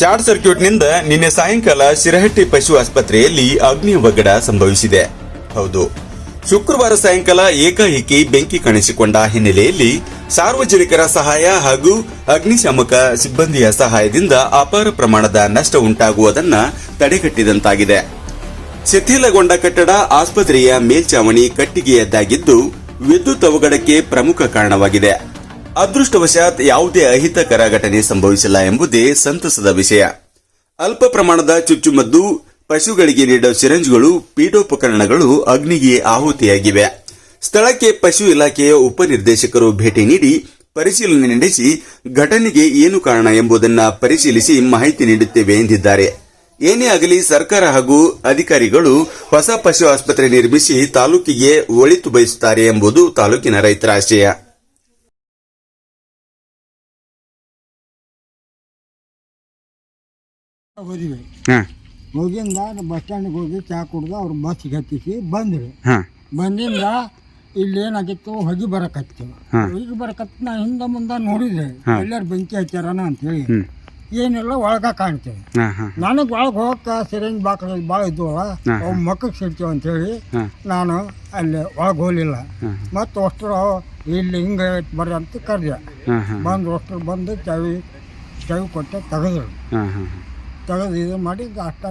Short ಸರ್ಕ್ಯೂಟ್ನಿಂದ ನಿನ್ನೆ ಸಾಯಂಕಾಲ ಶಿರಹಟ್ಟಿ ಪಶು ಆಸ್ಪತ್ರೆಯಲ್ಲಿ ಅಗ್ನಿ ಅವಘಡ ಸಂಭವಿಸಿದೆ. ಹೌದು. ಶುಕ್ರವಾರ ಸಾಯಂಕಾಲ ಏಕಾಏಕಿ ಬೆಂಕಿ ಕಾಣಿಸಿಕೊಂಡ ಹಿನ್ನೆಲೆಯಲ್ಲಿ ಸಾರ್ವಜನಿಕರ ಸಹಾಯ ಹಾಗೂ ಅಗ್ನಿಶಾಮಕ ಸಿಬ್ಬಂದಿಯ ಸಹಾಯದಿಂದ ಅಪಾರ ಪ್ರಮಾಣದ ನಷ್ಟ ಉಂಟಾಗುವುದನ್ನ ತಡೆಗಟ್ಟಿದಂತಾಗಿದೆ. ಶಿಥಿಲಗೊಂಡ ಕಟ್ಟಡ ಆಸ್ಪತ್ರೆಯ ಮೇಲ್ಚಾವಣಿ ಕಟ್ಟಿಗೆಯದ್ದಾಗಿದ್ದು ವಿದ್ಯುತ್ ಅವಘಡಕ್ಕೆ ಪ್ರಮುಖ ಕಾರಣವಾಗಿದೆ. ಅದೃಷ್ಟವಶಾತ್ ಯಾವುದೇ ಅಹಿತಕರ ಘಟನೆ ಸಂಭವಿಸಿಲ್ಲ ಎಂಬುದೇ ಸಂತಸದ ವಿಷಯ. ಅಲ್ಪ ಪ್ರಮಾಣದ ಚುಚ್ಚುಮದ್ದು, ಪಶುಗಳಿಗೆ ನೀಡುವ ಸಿರಂಜ್ಗಳು ಪೀಠೋಪಕರಣಗಳು ಅಗ್ನಿಗೆ ಆಹುತಿಯಾಗಿವೆ. ಸ್ಥಳಕ್ಕೆ ಪಶು ಇಲಾಖೆಯ ಉಪನಿರ್ದೇಶಕರು ಭೇಟಿ ನೀಡಿ ಪರಿಶೀಲನೆ ನಡೆಸಿ ಘಟನೆಗೆ ಏನು ಕಾರಣ ಎಂಬುದನ್ನು ಪರಿಶೀಲಿಸಿ ಮಾಹಿತಿ ನೀಡುತ್ತೇವೆ ಎಂದಿದ್ದಾರೆ. ಏನೇ ಆಗಲಿ ಸರ್ಕಾರ ಹಾಗೂ ಅಧಿಕಾರಿಗಳು ಹೊಸ ಪಶು ಆಸ್ಪತ್ರೆ ನಿರ್ಮಿಸಿ ತಾಲೂಕಿಗೆ ಒಳಿತು ಬಯಸುತ್ತಾರೆ ಎಂಬುದು ತಾಲೂಕಿನ ರೈತರ ಆಶಯ. ಹೋದಿವಿ. ಹಾಂ. ಹೋಗಿಂದ ಬಸ್ ಸ್ಟ್ಯಾಂಡಿಗೆ ಹೋಗಿ ಚಾ ಕುಡ್ದು ಅವ್ರ ಬಸ್ಸಿಗೆ ಹತ್ತಿಸಿ ಬಂದ್ವಿ. ಹಾಂ. ಬಂದಿಂದ ಇಲ್ಲಿ ಏನಾಗಿತ್ತು ಹೊಗಿ ಬರಕತ್ತು ಹೊಗಿ ಬರಕತ್ತ ನಾ ಹಿಂದೆ ಮುಂದೆ ನೋಡಿದೆ. ಎಲ್ಲಾರು ಬೆಂಕಿ ಹಚ್ಚಾರನ ಅಂತೇಳಿ. ಏನಿಲ್ಲ ಏನೆಲ್ಲ ಒಳಗ ಕಾಣ್ತೇವೆ. ನನಗೆ ಒಳಗೆ ಹೋಗಕ್ಕೆ ಸಿರಿಂಜ್ ಬಾಕ್ಲಲ್ಲಿ ಭಾಳ ಇದ್ವಲ್ಲ. ಅವು ಮಕ್ಕಕ್ಕೆ ಸಿಡ್ತೀವಿ ಅಂತೇಳಿ ನಾನು ಅಲ್ಲಿ ಒಳಗೆ ಹೋಗಲಿಲ್ಲ. ಮತ್ತು ಅಷ್ಟರು ಇಲ್ಲಿ ಹಿಂಗೆ ಬರ್ರಿ ಅಂತ ಕರೆದೆ. ಬಂದು ಅಷ್ಟರು ಬಂದು ಚಾವಿ ಚವಿ ಕೊಟ್ಟೆ ತೆಗೆದ್ರು. তাকে দিয়ে মাটি গাছটা